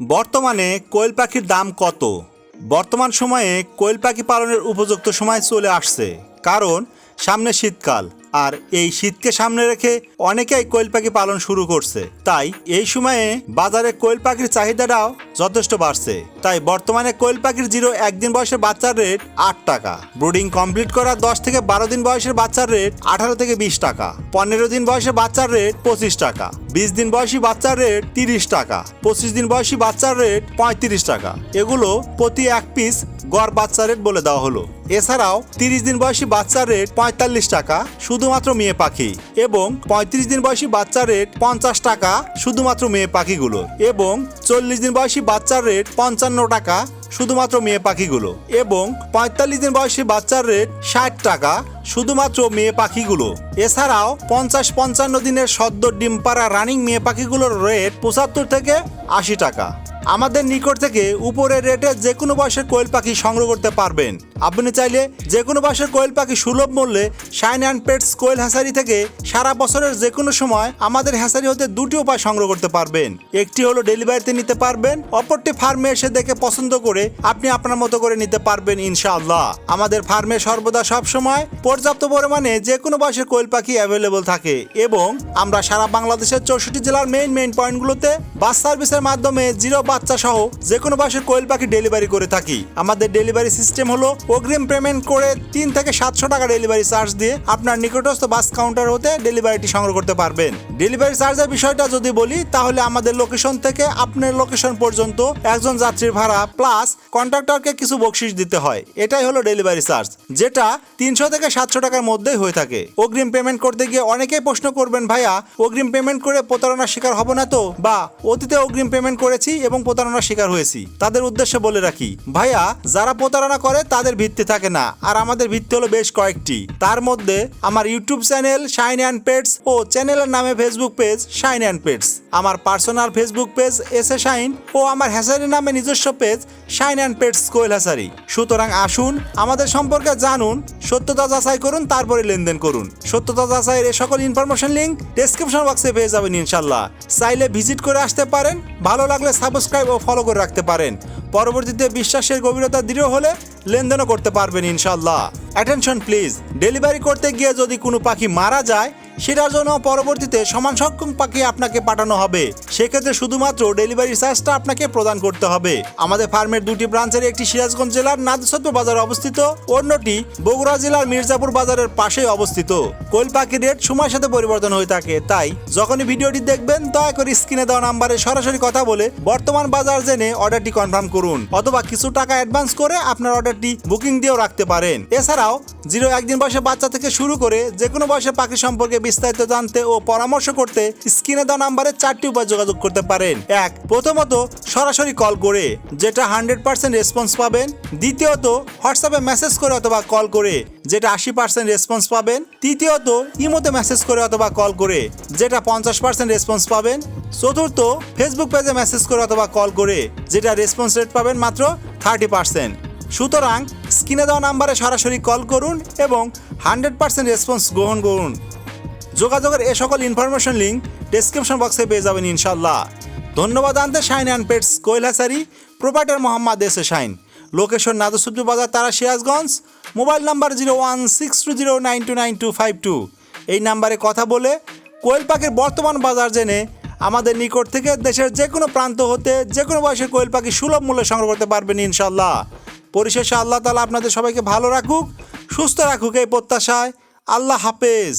বর্তমানে কোয়েল পাখির দাম কত? বর্তমান সময়ে কোয়েল পাখি পালনের উপযুক্ত সময় চলে আসছে, কারণ সামনে শীতকাল। আর এই শীতকে সামনে রেখে অনেকেই কোয়েল পাখি পালন শুরু করছে। তাই এই সময়ে বাজারে কোয়েল পাখির চাহিদাটাও যথেষ্ট বাড়ছে। তাই বর্তমানে কোয়েল পাখির জিরো একদিন বয়সের বাচ্চার রেট আট টাকা। ব্রুডিং কমপ্লিট করা দশ থেকে বারো দিন বয়সের বাচ্চার রেট আঠারো থেকে বিশ টাকা। পনেরো দিন বয়সের বাচ্চার রেট পঁচিশ টাকা। বিশ দিন বয়সী বাচ্চার রেট তিরিশ টাকা। পঁচিশ দিন বয়সী বাচ্চার রেট পঁয়ত্রিশ টাকা। এগুলো প্রতি এক পিস গড় বাচ্চা রেট বলে দেওয়া হলো। এছাড়াও তিরিশ দিন বয়সী বাচ্চার রেট পঁয়তাল্লিশ টাকা, শুধুমাত্র মেয়ে পাখি, এবং পঁয়ত্রিশ দিন বয়সী বাচ্চার রেট পঞ্চাশ টাকা, শুধুমাত্র মেয়ে পাখিগুলো, এবং চল্লিশ দিন বয়সী বাচ্চার রেট পঞ্চান্ন টাকা, শুধুমাত্র মেয়ে পাখিগুলো, এবং পঁয়তাল্লিশ দিন বয়সী বাচ্চার রেট ষাট টাকা, শুধুমাত্র মেয়ে পাখিগুলো। এছাড়াও পঞ্চাশ পঞ্চান্ন দিনের সদ্য ডিম পাড়া রানিং মেয়ে পাখিগুলোর রেট পঁচাত্তর থেকে আশি টাকা। আমাদের নিকট থেকে উপরের রেটে যে কোনো বয়সের কোয়েল পাখি সংগ্রহ করতে পারবেন। আপনি চাইলে যে কোনো বয়সের কোয়েল পাখি সুলভ মূল্যে shine and pets Koyel Hasari থেকে সারা বছরের যে কোনো সময় আমাদের হ্যাসারি হতে দুটি উপায় সংগ্রহ করতে পারবেন। একটি হলো ডেলিভারিতে নিতে পারবেন, অপরটি ফার্মে এসে দেখে পছন্দ করে আপনি আপনার মতো করে নিতে পারবেন ইনশাআল্লাহ। আমাদের ফার্মে সর্বদা সব সময় পর্যাপ্ত পরিমাণে যে কোনো বাসের কোয়েল পাখি অ্যাভেলেবল থাকে এবং আমরা সারা বাংলাদেশের চৌষট্টি জেলার মেইন মেইন পয়েন্টগুলোতে বাস সার্ভিসের মাধ্যমে জিরো বাচ্চা সহ যে কোনো বাসের কোয়েল পাখি ডেলিভারি করে থাকি। আমাদের ডেলিভারি সিস্টেম হলো অগ্রিম পেমেন্ট করে তিন থেকে সাতশো টাকা ডেলিভারি চার্জ দিয়ে আপনার নিকটস্থ বাস কাউন্টার হতে ডেলিভারিটি সংগ্রহ করতে পারবেন। ডেলিভারি চার্জের বিষয়টা যদি বলি, তাহলে আমাদের লোকেশন থেকে আপনার লোকেশন পর্যন্ত একজন যাত্রীর ভাড়া প্লাস কন্ট্রাক্টরকে কিছু বকশিস দিতে হয়। এটাই হলো ডেলিভারি চার্জ, যেটা তিনশো থেকে সাতশো টাকার মধ্যেই হয়ে থাকে। অগ্রিম পেমেন্ট করতে গিয়ে অনেকেই প্রশ্ন করবেন, ভাইয়া, অগ্রিম পেমেন্ট করে প্রতারণার শিকার হব না তো? বা, অতীতে অগ্রিম পেমেন্ট করেছি এবং প্রতারণার শিকার হয়েছি। তাদের উদ্দেশ্যে বলে রাখি, ভাইয়া, যারা প্রতারণা করে, তাদের ভিত্তি থাকে না। আর আমাদের ভিত্তি হলো বেশ কয়েকটি। তার মধ্যে আমার YouTube channel shine and pets ও চ্যানেলের নামে Facebook page shine and pets. আমার personal Facebook page S A shine ও আমার হ্যাসারি নামে নিজস্ব page shine and pets Koyel Hasari সুতরাং আসুন, আমাদের সম্পর্কে জানুন, সত্যতা যাচাই করুন, তারপরে লেনদেন করুন। সত্যতা যাচাইয়ের এ সকল ইনফরমেশন লিঙ্ক ডেসক্রিপশন বক্সে পেয়ে যাবেন ইনশাল্লাহ। চাইলে ভিজিট করে আসতে পারেন, ভালো লাগলে সাবস্ক্রাইব ও ফলো করে রাখতে পারেন। পরবর্তীতে বিশ্বাসের গভীরতা দৃঢ় হলে লেনদেনও করতে পারবেন ইনশাল্লাহ অ্যাটেনশন প্লিজ ডেলিভারি করতে গিয়ে যদি কোনো পাখি মারা যায় সেটার জন্য পরবর্তীতে সমান সক্ষম পাখি আপনাকে পাঠানো হবে। সেক্ষেত্রে শুধুমাত্র ডেলিভারি চার্জটা আপনাকে প্রদান করতে হবে। আমাদের ফার্মের দুটি ব্রাঞ্চের একটি সিরাজগঞ্জ জেলার নাদসত্ব বাজারে অবস্থিত, অন্যটি বগুড়া জেলার মির্জাপুর বাজারের পাশে অবস্থিত। কোয়েল পাখির রেট সময়ের সাথে পরিবর্তন হয়ে থাকে, তাই যখনই ভিডিওটি দেখবেন, দয়া করে স্ক্রিনে দেওয়া নাম্বারে সরাসরি কথা বলে বর্তমান বাজার জেনে অর্ডারটি কনফার্ম করুন, অথবা কিছু টাকা অ্যাডভান্স করে আপনার অর্ডারটি বুকিং দিয়েও রাখতে পারেন। এছাড়াও, জিরো একদিন বয়সে বাচ্চা থেকে শুরু করে যে কোনো বয়সে পাখি সম্পর্কে বিস্তারিত জানতে ও পরামর্শ করতে স্ক্রিনে দেওয়া নাম্বারে চারটি উপায় যোগাযোগ করতে পারেন। এক, প্রথমত, সরাসরি কল করে, যেটা হান্ড্রেড পার্সেন্ট রেসপন্স পাবেন। দ্বিতীয়ত, হোয়াটসঅ্যাপে মেসেজ করে অথবা কল করে, যেটা আশি পার্সেন্ট রেসপন্স পাবেন। তৃতীয়ত, ইমোতে মেসেজ করে অথবা কল করে, যেটা পঞ্চাশ পার্সেন্ট রেসপন্স পাবেন। চতুর্থ, ফেসবুক পেজে মেসেজ করে অথবা কল করে, যেটা রেসপন্স রেট পাবেন মাত্র থার্টি পার্সেন্ট। সুতরাং, স্ক্রিনে দেওয়া নাম্বারে সরাসরি কল করুন এবং হান্ড্রেড পার্সেন্ট রেসপন্স গ্রহণ করুন। যোগাযোগের এ সকল ইনফরমেশন লিঙ্ক ডেসক্রিপশন বক্সে পেয়ে যাবেন ইনশাল্লাহ ধন্যবাদ আনতে, shine and pets Kailasari proprietor Mohammad S shine. Location নাদসুদ্দু বাজার, তারা Sirajganj. Mobile number zero one six two zero nine two nine two five two. এই নাম্বারে কথা বলে কোয়েল পাখির বর্তমান বাজার জেনে আমাদের নিকট থেকে দেশের যে কোনো প্রান্ত হতে যে কোনো বয়সের কোয়েল পাখি সুলভ মূল্যে সংগ্রহ করতে পারবেন ইনশাল্লাহ পরিশেষে আল্লাহ তালা আপনাদের সবাইকে ভালো রাখুক, সুস্থ রাখুক এই প্রত্যাশায়। আল্লাহ হাফেজ।